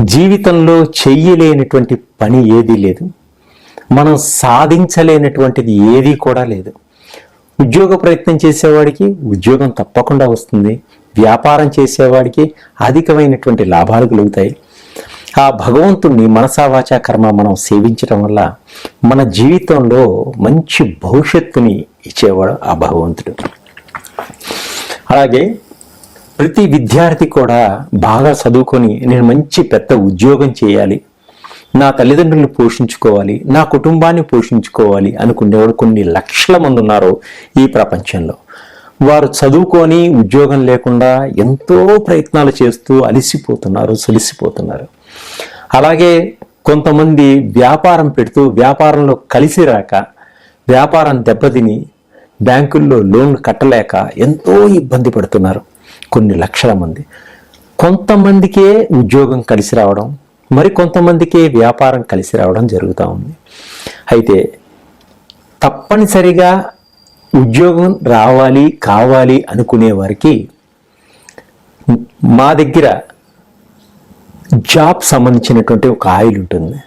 జీవితంలో చెయ్యలేనటువంటి పని ఏదీ లేదు. మనం సాధించలేనటువంటిది ఏదీ కూడా లేదు. ఉద్యోగ ప్రయత్నం చేసేవాడికి ఉద్యోగం తప్పకుండా వస్తుంది. వ్యాపారం చేసేవాడికి అధికమైనటువంటి లాభాలు కలుగుతాయి. ఆ భగవంతుణ్ణి మనసావాచా కర్మ మనం సేవించడం వల్ల మన జీవితంలో మంచి భవిష్యత్తుని ఇచ్చేవాడు ఆ భగవంతుడు. అలాగే ప్రతి విద్యార్థి కూడా బాగా చదువుకొని నేను మంచి పెద్ద ఉద్యోగం చేయాలి. నా తల్లిదండ్రులను పోషించుకోవాలి. నా కుటుంబాన్ని పోషించుకోవాలి అనుకునేవాడు కొన్ని లక్షల మంది ఉన్నారు ఈ ప్రపంచంలో. వారు చదువుకొని ఉద్యోగం లేకుండా ఎంతో ప్రయత్నాలు చేస్తూ అలిసిపోతున్నారు సలిసిపోతున్నారు అలాగే కొంతమంది వ్యాపారం పెడుతూ వ్యాపారంలో కలిసి రాక వ్యాపారం దెబ్బతిని బ్యాంకుల్లో లోన్లు కట్టలేక ఎంతో ఇబ్బంది పడుతున్నారు. కొన్ని లక్షల మంది. కొంతమందికే ఉద్యోగం కలిసి రావడం మరి కొంతమందికే వ్యాపారం కలిసి రావడం జరుగుతూ ఉంది. అయితే తప్పనిసరిగా ఉద్యోగం రావాలి కావాలి అనుకునే వారికి మా దగ్గర జాబ్ సంబంధించినటువంటి ఒక ఆయిల్ ఉంటుంది.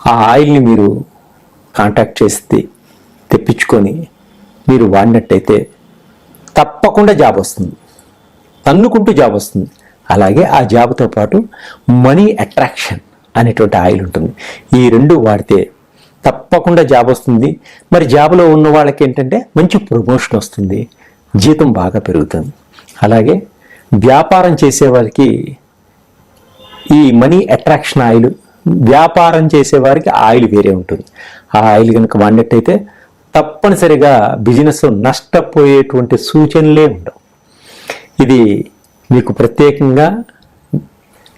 ఆ ఆయిల్ని మీరు కాంటాక్ట్ చేసి తెప్పించుకొని మీరు వాడినట్టయితే తప్పకుండా జాబ్ వస్తుంది. తన్నుకుంటూ జాబ్ వస్తుంది. అలాగే ఆ జాబ్తో పాటు మనీ అట్రాక్షన్ అనేటువంటి ఆయిల్ ఉంటుంది. ఈ రెండు వాడితే తప్పకుండా జాబ్ వస్తుంది. మరి జాబ్లో ఉన్న వాళ్ళకి ఏంటంటే మంచి ప్రమోషన్ వస్తుంది. జీతం బాగా పెరుగుతుంది. అలాగే వ్యాపారం చేసే వాళ్ళకి ఈ మనీ అట్రాక్షన్ ఆయిల్ వ్యాపారం చేసేవారికి ఆయిల్ వేరే ఉంటుంది. ఆ ఆయిల్ కనుక వాడినట్టయితే తప్పనిసరిగా బిజినెస్ నష్టపోయేటువంటి సూచనలే ఉండవు. ఇది మీకు ప్రత్యేకంగా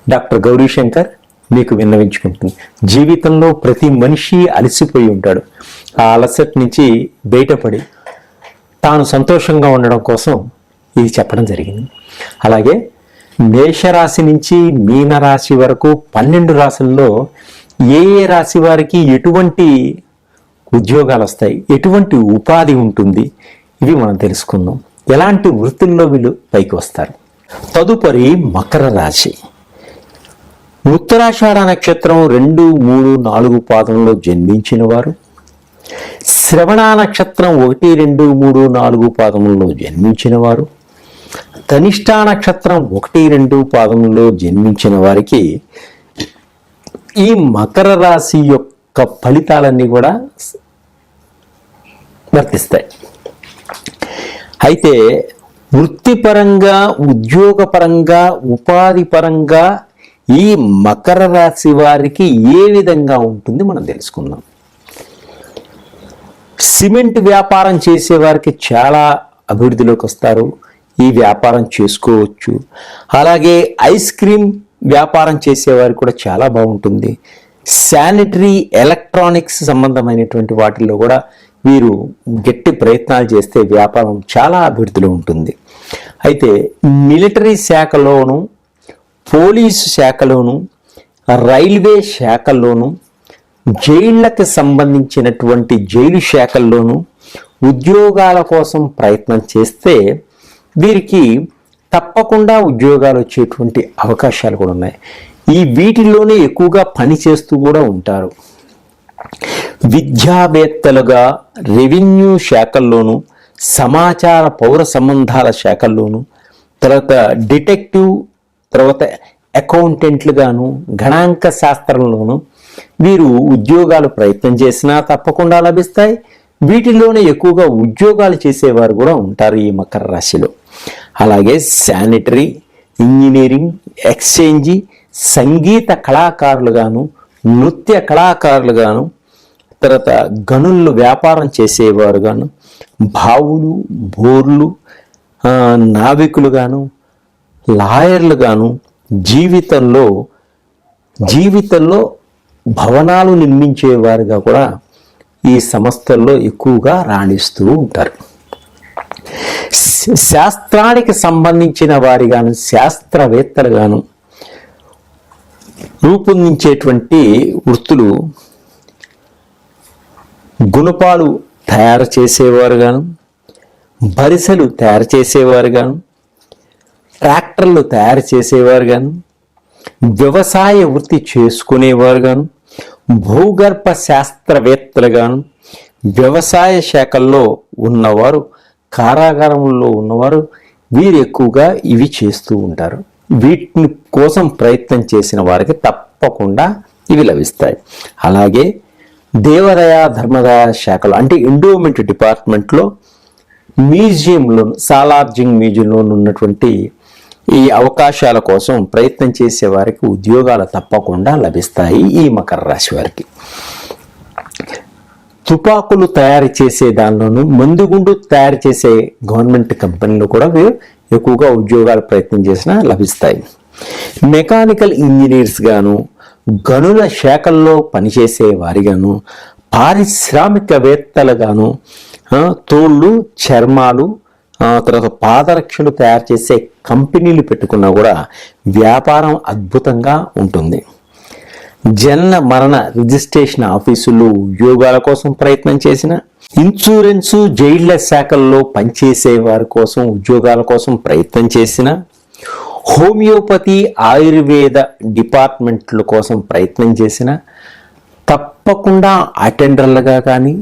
డాక్టర్ గౌరీశంకర్ మీకు విన్నవించుకుంటుంది. జీవితంలో ప్రతి మనిషి అలసిపోయి ఉంటాడు. ఆ అలసట నుంచి బయటపడి తాను సంతోషంగా ఉండడం కోసం ఇది చెప్పడం జరిగింది. అలాగే మేషరాశి నుంచి మీనరాశి వరకు పన్నెండు రాశుల్లో ఏ ఏ రాశి వారికి ఎటువంటి ఉద్యోగాలు వస్తాయి ఎటువంటి ఉపాధి ఉంటుంది ఇవి మనం తెలుసుకుందాం. ఎలాంటి వృత్తుల్లో వీళ్ళు పైకి వస్తారు? తదుపరి మకర రాశి. ఉత్తరాషాఢ నక్షత్రం రెండు మూడు నాలుగు పాదంలో జన్మించిన వారు. శ్రవణ నక్షత్రం ఒకటి రెండు మూడు నాలుగు పాదములలో జన్మించిన వారు. ధనిష్టా నక్షత్రం ఒకటి రెండు పాదములలో జన్మించిన వారికి ఈ మకర రాశి యొక్క ఫలితాలన్నీ కూడా వర్తిస్తాయి. అయితే వృత్తిపరంగా ఉద్యోగపరంగా ఉపాధి పరంగా ఈ మకర రాశి వారికి ఏ విధంగా ఉంటుంది మనం తెలుసుకుందాం. సిమెంట్ వ్యాపారం చేసేవారికి చాలా అభివృద్ధిలోకి వస్తారు. ఈ వ్యాపారం చేసుకోవచ్చు. అలాగే ఐస్ క్రీమ్ వ్యాపారం చేసేవారికి కూడా చాలా బాగుంటుంది. శానిటరీ ఎలక్ట్రానిక్స్ సంబంధమైనటువంటి వాటిల్లో కూడా వీరు గట్టి ప్రయత్నాలు చేస్తే వ్యాపారం చాలా అభివృద్ధిలో ఉంటుంది. అయితే మిలిటరీ శాఖలోను పోలీసు శాఖలోను రైల్వే శాఖల్లోను జైళ్ళకు సంబంధించినటువంటి జైలు శాఖల్లోనూ ఉద్యోగాల కోసం ప్రయత్నం చేస్తే వీరికి తప్పకుండా ఉద్యోగాలు వచ్చేటువంటి అవకాశాలు కూడా ఉన్నాయి. ఈ వీటిల్లోనే ఎక్కువగా పని చేస్తూ కూడా ఉంటారు. విద్యావేత్తలుగా రెవెన్యూ శాఖల్లోనూ సమాచార పౌర సంబంధాల శాఖల్లోనూ తర్వాత డిటెక్టివ్ తర్వాత అకౌంటెంట్లుగాను గణాంక శాస్త్రంలోను వీరు ఉద్యోగాలు ప్రయత్నం చేసినా తప్పకుండా లభిస్తాయి. వీటిలోనే ఎక్కువగా ఉద్యోగాలు చేసేవారు కూడా ఉంటారు ఈ మకర రాశిలో. అలాగే శానిటరీ ఇంజనీరింగ్ ఎక్స్చేంజి సంగీత కళాకారులుగాను నృత్య కళాకారులుగాను తర్వాత గనుల్లో వ్యాపారం చేసేవారు గాను బావులు బోర్లు ఆ, నావికులుగాను లాయర్లుగాను జీవితంలో జీవితంలో భవనాలు నిర్మించేవారుగా కూడా ఈ సంస్థల్లో ఎక్కువగా రాణిస్తూ ఉంటారు. శాస్త్రానికి సంబంధించిన వారిగాను శాస్త్రవేత్తలుగాను రూపొందించేటువంటి వృత్తులు గుణపాలు తయారు చేసేవారు గాను బరిసెలు తయారు చేసేవారు గాను ట్రాక్టర్లు తయారు చేసేవారు గాను వ్యవసాయ వృత్తి చేసుకునేవారు గాను భూగర్భ శాస్త్రవేత్తలు గాను వ్యవసాయ శాఖల్లో ఉన్నవారు కారాగారంలో ఉన్నవారు వీరు ఎక్కువగా ఇవి చేస్తూ ఉంటారు. వీటిని కోసం ప్రయత్నం చేసిన వారికి తప్పకుండా ఇవి లభిస్తాయి. అలాగే దేవాదాయ ధర్మరాయ శాఖలో అంటే ఎండోమెంట్ డిపార్ట్మెంట్లో మ్యూజియంలో సాలార్జింగ్ మ్యూజియంలో ఉన్నటువంటి ఈ అవకాశాల కోసం ప్రయత్నం చేసే వారికి ఉద్యోగాలు తప్పకుండా లభిస్తాయి ఈ మకర రాశి వారికి. తుపాకులు తయారు చేసే దానిలోనూ మందుగుండు తయారు చేసే గవర్నమెంట్ కంపెనీలు కూడా వీరు ఎక్కువగా ఉద్యోగాలు ప్రయత్నం చేసినా లభిస్తాయి. మెకానికల్ ఇంజనీర్స్ గాను గనుల శాఖల్లో పనిచేసే వారిగాను పారిశ్రామికవేత్తలుగాను తోళ్ళు చర్మాలు తర్వాత పాదరక్షలు తయారు చేసే కంపెనీలు పెట్టుకున్నా కూడా వ్యాపారం అద్భుతంగా ఉంటుంది. జన్మ మరణ రిజిస్ట్రేషన్ ఆఫీసులు ఉద్యోగాల కోసం ప్రయత్నం చేసిన ఇన్సూరెన్సు జైళ్ళ శాఖల్లో పనిచేసే వారి కోసం ఉద్యోగాల కోసం ప్రయత్నం చేసిన హోమియోపతి ఆయుర్వేద డిపార్ట్మెంట్ల కోసం ప్రయత్నం చేసిన తప్పకుండా అటెండర్లుగా కానీ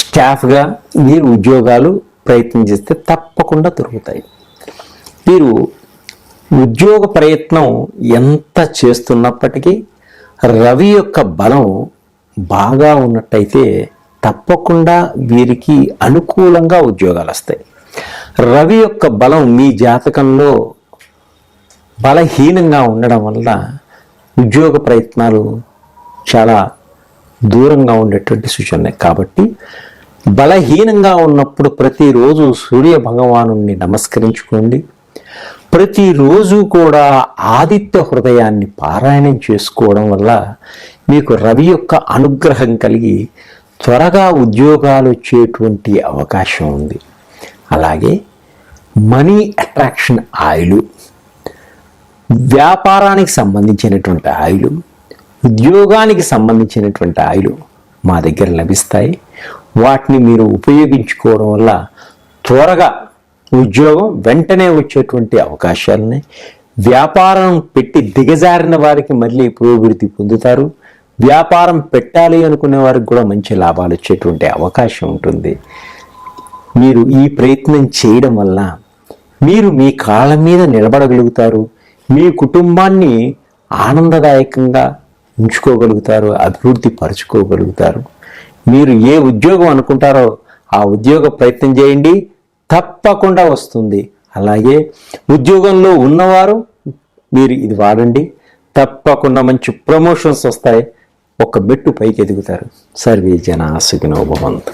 స్టాఫ్గా మీరు ఉద్యోగాలు ప్రయత్నం చేస్తే తప్పకుండా దొరుకుతాయి. మీరు ఉద్యోగ ప్రయత్నం ఎంత చేస్తున్నప్పటికీ రవి యొక్క బలం బాగా ఉన్నట్టయితే తప్పకుండా వీరికి అనుకూలంగా ఉద్యోగాలు వస్తాయి. రవి యొక్క బలం మీ జాతకంలో బలహీనంగా ఉండడం వల్ల ఉద్యోగ ప్రయత్నాలు చాలా దూరంగా ఉండేటువంటి సూచన కాబట్టి బలహీనంగా ఉన్నప్పుడు ప్రతిరోజు సూర్య భగవాను నమస్కరించుకోండి. ప్రతిరోజు కూడా ఆదిత్య హృదయాన్ని పారాయణం చేసుకోవడం వల్ల మీకు రవి యొక్క అనుగ్రహం కలిగి త్వరగా ఉద్యోగాలు వచ్చేటువంటి అవకాశం ఉంది. అలాగే మనీ అట్రాక్షన్ ఆయిలు వ్యాపారానికి సంబంధించినటువంటి ఆయిలు ఉద్యోగానికి సంబంధించినటువంటి ఆయిలు మా దగ్గర లభిస్తాయి. వాటిని మీరు ఉపయోగించుకోవడం వల్ల త్వరగా ఉద్యోగం వెంటనే వచ్చేటువంటి అవకాశాలని వ్యాపారం పెట్టి దిగజారిన వారికి మళ్ళీ పురోభివృద్ధి పొందుతారు. వ్యాపారం పెట్టాలి అనుకునే వారికి కూడా మంచి లాభాలు వచ్చేటువంటి అవకాశం ఉంటుంది. మీరు ఈ ప్రయత్నం చేయడం వల్ల మీరు మీ కాళ్ళ మీద నిలబడగలుగుతారు మీ కుటుంబాన్ని ఆనందదాయకంగా ఉంచుకోగలుగుతారు అభివృద్ధి పరుచుకోగలుగుతారు. మీరు ఏ ఉద్యోగం అనుకుంటారో ఆ ఉద్యోగ ప్రయత్నం చేయండి తప్పకుండా వస్తుంది. అలాగే ఉద్యోగంలో ఉన్నవారు మీరు ఇది వాడండి తప్పకుండా మంచి ప్రమోషన్స్ వస్తాయి ఒక మెట్టు పైకి ఎదుగుతారు సర్వే జన సుఖినోభవంతు